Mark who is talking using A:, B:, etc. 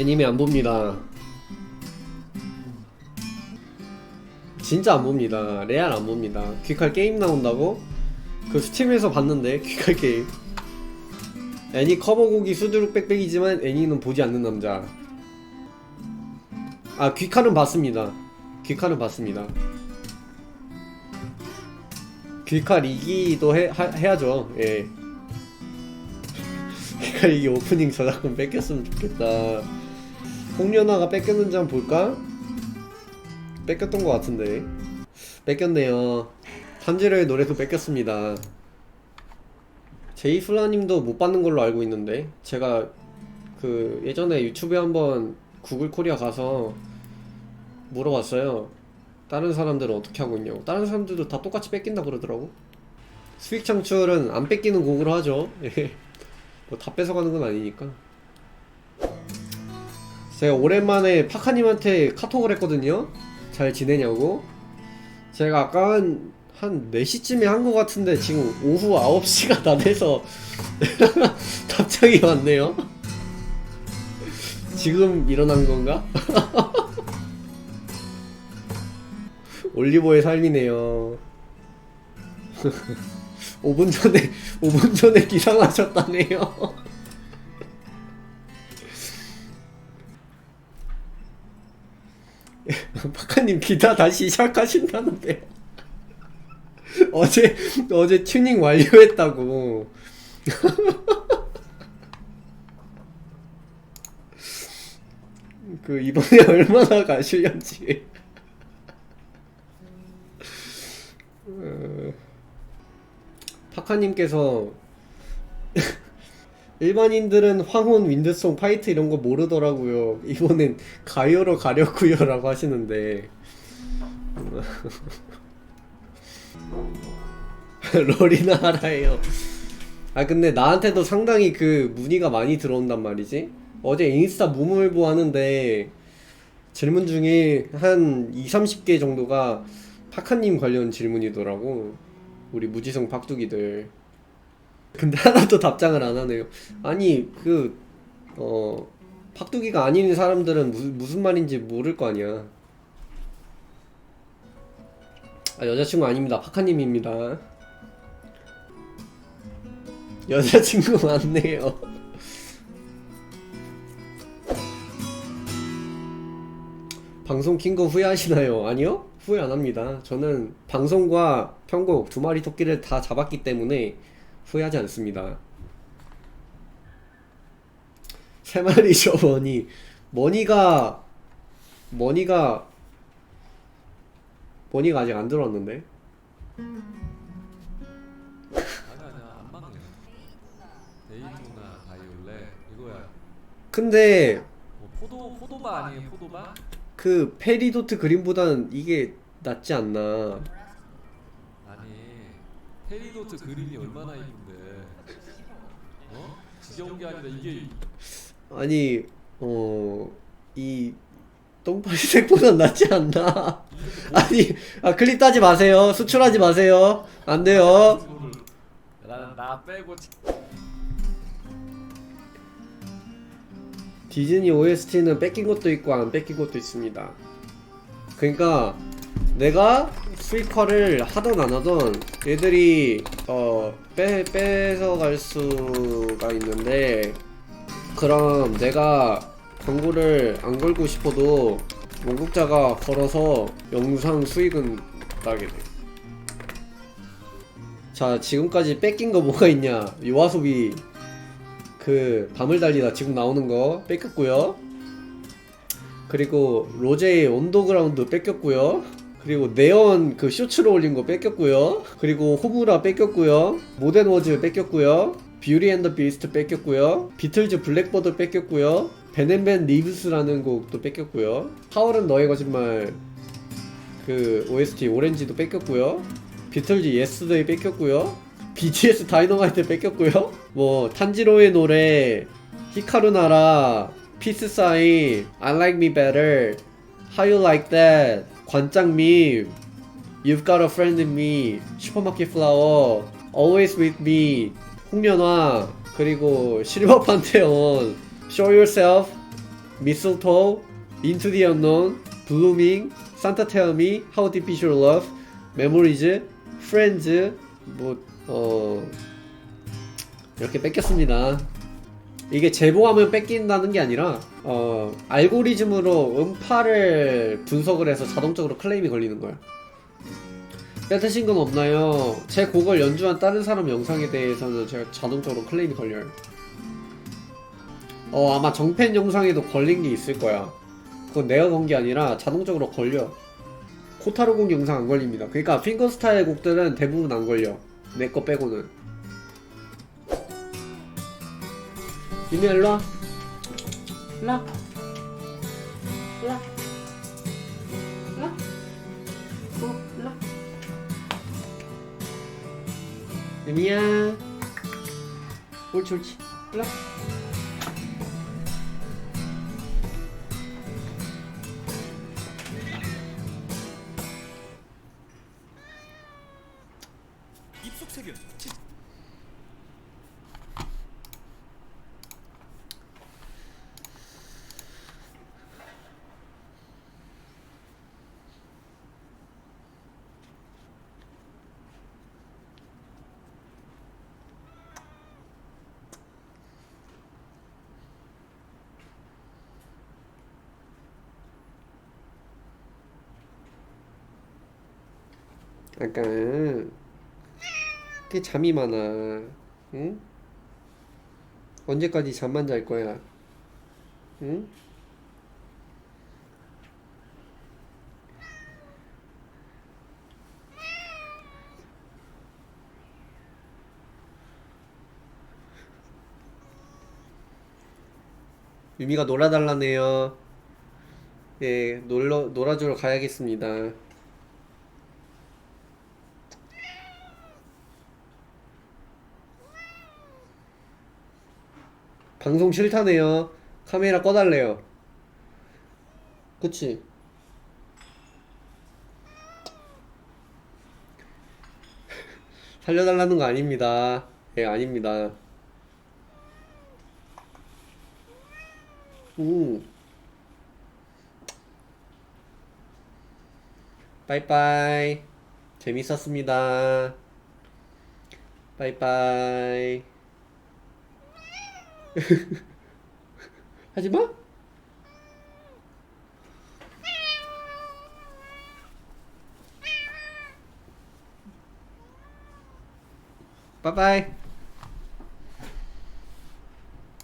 A: 애니메 안 봅니다. 진짜 안 봅니다. 레알 안 봅니다. 귀칼 게임 나온다고? 그 스팀에서 봤는데 귀칼 게임. 애니 커버곡이 수두룩 빽빽이지만 애니는 보지 않는 남자. 아 귀칼은 봤습니다. 귀칼은 봤습니다. 귀칼 2기도 해, 하, 해야죠. 예. 귀칼 2기 오프닝 저작권 뺏겼으면 좋겠다. 홍련아가 뺏겼는지 한번 볼까? 뺏겼던 것 같은데. 뺏겼네요. 탄지로의 노래도 뺏겼습니다. 제이플라님도 못 받는 걸로 알고 있는데 제가 그 예전에 유튜브에 한번 구글 코리아 가서 물어봤어요. 다른 사람들은 어떻게 하고 있냐고. 다른 사람들도 다 똑같이 뺏긴다 그러더라고. 수익 창출은 안 뺏기는 곡으로 하죠. 예. 뭐다 뺏어가는 건 아니니까. 제가 오랜만에 파카님한테 카톡을 했거든요. 잘 지내냐고. 제가 아까 한, 한 4시쯤에 한 것 같은데 지금 오후 9시가 다 돼서 답장이 왔네요. 지금 일어난 건가? 올리버의 삶이네요. 5분 전에 5분 전에 기상하셨다네요. 박하님 기타 다시 시작하신다는데 어제 어제 튜닝 완료했다고. 그 이번에 얼마나 가실런지. 어, 파카님께서 일반인들은 황혼, 윈드송, 파이트 이런 거 모르더라고요. 이번엔 가요로 가려고요 라고 하시는데 롤이나 하라예요. 아 근데 나한테도 상당히 그 문의가 많이 들어온단 말이지. 어제 인스타 무물보 하는데 질문 중에 한 2, 30개 정도가 파카님 관련 질문이더라고. 우리 무지성 팍두기들. 근데 하나도 답장을 안 하네요. 아니 그 어, 팍두기가 아닌 사람들은 무, 무슨 말인지 모를 거 아니야. 아, 여자친구 아닙니다. 파카님입니다. 여자친구 맞네요. 방송 킨 거 후회하시나요? 아니요? 후회 안 합니다. 저는 방송과 편곡 두 마리 토끼를 다 잡았기 때문에 후회하지 않습니다. 세 마리죠, 머니. 머니가, 머니가, 머니가 아직 안 들어왔는데?
B: 아니야 아니야 안 막네 데이토나 바이올렛 이거야
A: 근데
B: 뭐 포도 포도바 아니에요 포도바?
A: 그 페리도트 그림보다는 이게 낫지 않나.
B: 아니 페리도트 그림이 얼마나 이쁜데 어? 지겨운 게 아니라 이게
A: 아니, 어, 이, 똥파리색보다 낫지 않나. 아니, 아, 클립 따지 마세요. 수출하지 마세요. 안 돼요.
B: 나는 나 빼고 치-
A: 디즈니 OST는 뺏긴 것도 있고 안 뺏긴 것도 있습니다. 그러니까 내가 스위커를 하던 안 하던 얘들이 어 빼, 뺏어갈 수가 있는데 그럼 내가 광고를 안 걸고 싶어도 원국자가 걸어서 영상 수익은 나게 돼. 자 지금까지 뺏긴 거 뭐가 있냐 요아소비 그 밤을 달리다 지금 나오는 거 뺏겼고요. 그리고 로제의 온도그라운드 뺏겼고요. 그리고 네온 그 쇼츠로 올린 거 뺏겼고요. 그리고 호무라 뺏겼고요. 모던 워즈 뺏겼고요. 뷰리 앤더 비스트 뺏겼고요. 비틀즈 블랙버드 뺏겼고요. 벤앤벤 리브스라는 곡도 뺏겼고요. 하울은 너의 거짓말 그 OST 오렌지도 뺏겼고요. 비틀즈 예스데이 뺏겼고요. BTS 다이너마이트 뺏겼고요. 뭐 탄지로의 노래 히카루나라 피스 사인 I like me better How you like that 관장밈 You've got a friend in me 슈퍼마켓 플라워 Always with me 홍련화 그리고 실버 판테온 Show yourself Mistletoe, Into the Unknown, Blooming, Santa Tell Me, How Deep Is Your Love, Memories, Friends, 뭐, 어, 이렇게 뺏겼습니다. 이게 제보하면 뺏긴다는 게 아니라, 어, 알고리즘으로 음파를 분석을 해서 자동적으로 클레임이 걸리는 거야. 뺏으신 건 없나요? 제 곡을 연주한 다른 사람 영상에 대해서는 제가 자동적으로 클레임이 걸려요. 어, 아마 정팬 영상에도 걸린 게 있을 거야. 그건 내가 건 게 아니라 자동적으로 걸려. 코타로 곡 영상 안 걸립니다. 그러니까 핑거스타일 곡들은 대부분 안 걸려. 내 거 빼고는. 유미야 일로 와. 일로 와. 일로 와. 일로 와. 어, 일로 와. 유미야. 옳지 옳지. 일로 와. 약간 꽤 잠이 많아. 응? 언제까지 잠만 잘 거야? 응? 유미가 놀아달라네요. 예, 놀러 놀아주러 가야겠습니다. 방송 싫다네요. 카메라 꺼달래요. 그치? 살려달라는 거 아닙니다. 예, 아닙니다. 음. 빠이빠이. 재밌었습니다. 빠이빠이. 하지 마. 빠이빠이.